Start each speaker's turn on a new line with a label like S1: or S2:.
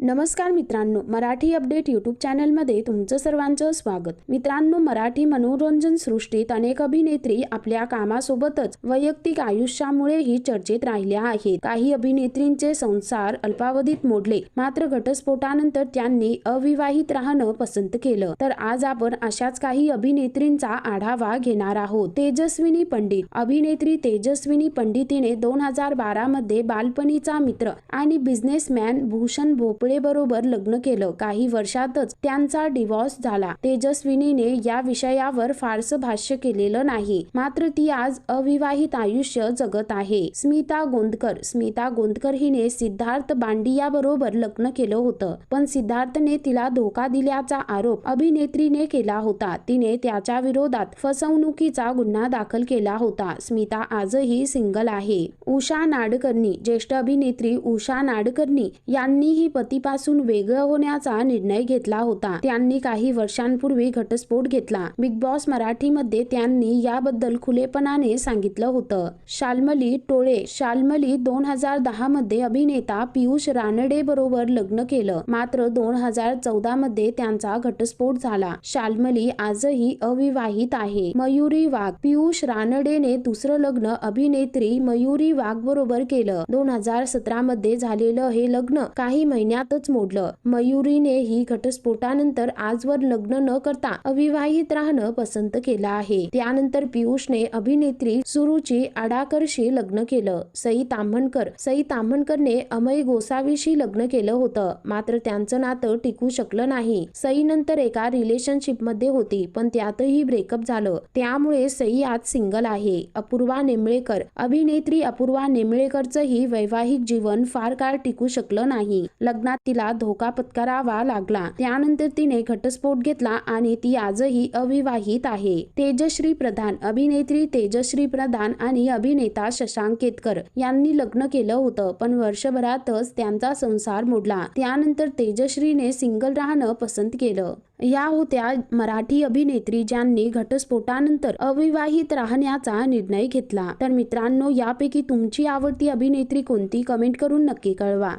S1: नमस्कार मित्रांनो Marathi update YouTube चॅनलमध्ये तुमचं सर्वांचं स्वागत. मित्रांनो मराठी मनोरंजन सृष्टीत अनेक अभिनेत्री आपल्या कामासोबतच वैयक्तिक आयुष्यामुळेही चर्चेत राहिल्या आहेत. काही अभिनेत्रींचे संसार अल्पावधीत मोडले मात्र घटस्फोटानंतर त्यांनी अविवाहित राहणं पसंत केलं. तर आज आपण अशाच काही अभिनेत्रींचा आढावा घेणार आहोत. तेजस्विनी पंडित. अभिनेत्री तेजस्विनी पंडितीने दोन हजार बारा मध्ये बालपणीचा मित्र आणि बिझनेसमॅन भूषण भोपळे बरोबर लग्न केलं. काही वर्षातच त्यांचा डिवॉर्स झाला. तेजस्विनीने या विषयावर फारसं भाष्य केलेलं नाही. मात्र ती आज अविवाहित आयुष्य जगत आहे. स्मिता गोंदकर. स्मिता गोंदकर हिने सिद्धार्थ बांडिया बरोबर लग्न केलं होतं. पण सिद्धार्थने तिला धोका दिल्याचा आरोप अभिनेत्रीने केला होता. तिने त्याच्या विरोधात फसवणुकीचा गुन्हा दाखल केला होता. स्मिता आजही सिंगल आहे. उषा नाडकर्णी. ज्येष्ठ अभिनेत्री उषा नाडकर्णी यांनीही पती पतीपासून वेगळं होण्याचा निर्णय घेतला होता. त्यांनी काही वर्षांपूर्वी घटस्फोट घेतला. बिग बॉस मराठीमध्ये त्यांनी याबद्दल खुलेपणाने सांगितलं होतं. शाल्मली टोळे शाल्मली दोन हजार दहा मध्ये अभिनेता पियुष रानडे बरोबर लग्न केलं. मात्र दोन हजार चौदा मध्ये त्यांचा घटस्फोट झाला. शाल्मली आजही अविवाहित आहे. मयुरी वाघ पियुष रानडेने दुसरं लग्न अभिनेत्री मयुरी वाघ बरोबर केलं. दोन हजार सतरा मध्ये झालेलं हे लग्न काही महिन्यात महिन्यातच मोडलं. मयुरीने ही घटस्फोटानंतर आजवर लग्न न करता अविवाहित राहणं पसंत केलं आहे. त्यानंतर पियुषने अभिनेत्री सुरुची आडाकरशी लग्न केलं. सई ताम्हणकर सई ताम्हणकरने अमय गोसावीशी लग्न केलं होतं. मात्र त्यांचं नातं टिकू शकलं नाही. सई नंतर एका रिलेशनशिपमध्ये होती पण त्यातही ब्रेकअप झालं. त्यामुळे सई आज सिंगल आहे. अपूर्वा नेमळेकर अभिनेत्री अपूर्वा नेमळेकरचंही वैवाहिक जीवन फार काळ टिकू शकलं नाही. लग्नात तिला धोका पत्करावा लागला. त्यानंतर तिने घटस्फोट घेतला आणि ती आजही अविवाहित आहे. तेजश्री प्रधान अभिनेत्री तेजश्री प्रधान आणि अभिनेता शशांक केतकर यांनी लग्न केलं होतं पण वर्षभरातच त्यांचा संसार मोडला. त्यानंतर तेजश्रीने सिंगल राहणं पसंत केलं. या होत्या मराठी अभिनेत्री ज्यांनी घटस्फोटानंतर अविवाहित राहण्याचा निर्णय घेतला. तर मित्रांनो यापैकी तुमची आवडती अभिनेत्री कोणती? कमेंट करून नक्की कळवा.